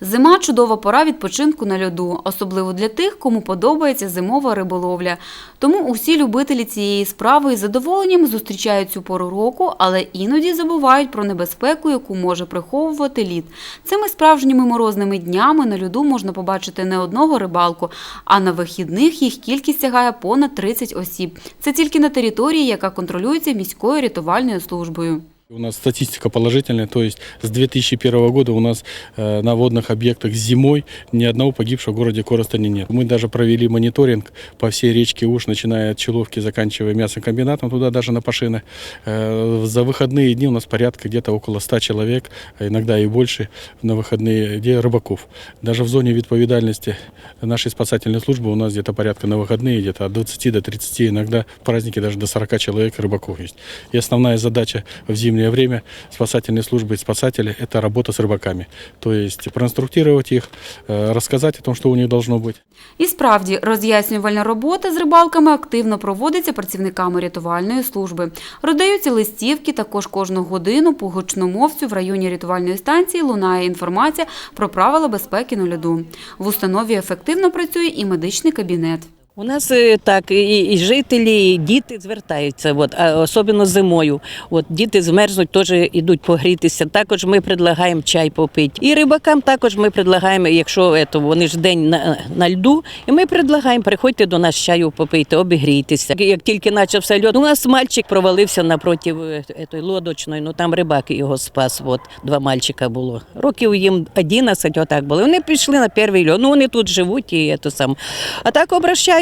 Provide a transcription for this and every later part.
Зима чудова пора відпочинку на льоду, особливо для тих, кому подобається зимова риболовля. Тому усі любителі цієї справи із задоволенням зустрічають цю пору року, але іноді забувають про небезпеку, яку може приховувати лід. Цими справжніми морозними днями на льоду можна побачити не одного рибалку, а на вихідних їх кількість сягає понад 30 осіб. Це тільки на території, яка контролюється міською рятувальною службою. У нас статистика положительная, то есть с 2001 года у нас э, на водных объектах зимой ни одного погибшего в городе Коростане нет. Мы даже провели мониторинг по всей речке Уж, начиная от Человки, заканчивая мясокомбинатом, туда даже на Пашино. Э, За выходные дни у нас порядка где-то около 100 человек, а иногда и больше на выходные где рыбаков. Даже в зоне відповідальності нашей спасательной службы у нас где-то порядка на выходные где-то от 20 до 30, иногда в праздники даже до 40 человек рыбаков есть. И основная задача в зимнее время спасательной службы и спасателей – это работа с рыбаками. То есть проинструктировать их, э, рассказать о том, что у них должно быть. І справді, роз'яснювальна робота з рибалками активно проводиться працівниками рятувальної служби. Роздаються листівки, також кожну годину по гучномовцю в районі рятувальної станції лунає інформація про правила безпеки на льоду. В установі ефективно працює і медичний кабінет. У нас е, так і, і жителі, і діти звертаються, от, а особливо зимою. От, діти змерзнуть, теж йдуть погрітися. Також ми предлагаємо чай попити. І рибакам також ми предлагаємо, якщо ето, вони ж день на, на льду, і ми предлагаємо, приходьте до нас чаю попити, обігрійтеся. Як тільки почався льод, у нас мальчик провалився напроти е, етої лодочної, ну там рибак його спас. От, два мальчика було. Років їм 11, отак було. Вони пішли на перший льод. Ну вони тут живуть і ето сам. А так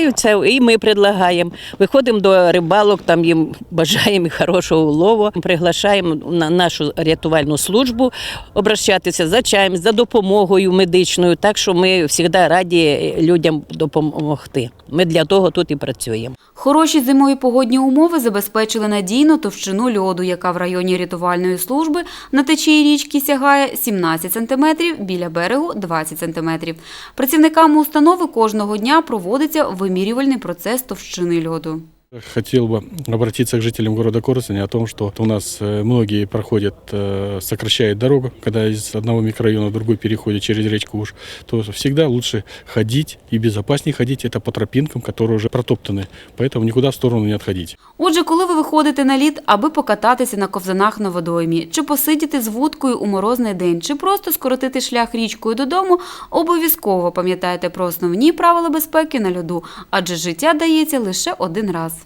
обращаються, і ми предлагаємо. Виходимо до рибалок, там їм бажаємо хорошого улову. Приглашаємо на нашу рятувальну службу обращатися за чаєм, за допомогою медичною. Так що ми завжди раді людям допомогти. Ми для того тут і працюємо. Хороші зимові погодні умови забезпечили надійну товщину льоду, яка в районі рятувальної служби на течії річки сягає 17 см, біля берегу 20 см. Працівниками установи кожного дня проводиться вимірювальний процес товщини льоду. Хотел бы обратиться к жителям города Коростеня о том, что у нас э, многие проходят, э, сокращают дорогу, когда из одного микрорайона в другой переходят через речку Уж, то всегда лучше ходить и безопаснее ходить это по тропинкам, которые уже протоптаны, поэтому никуда в сторону не отходить. Отже, коли ви виходите на лід, аби покататися на ковзанах на водоймі, чи посидіти з вудкою у морозний день, чи просто скоротити шлях річкою додому, обов'язково пам'ятайте про основні правила безпеки на льоду, адже життя дається лише один раз.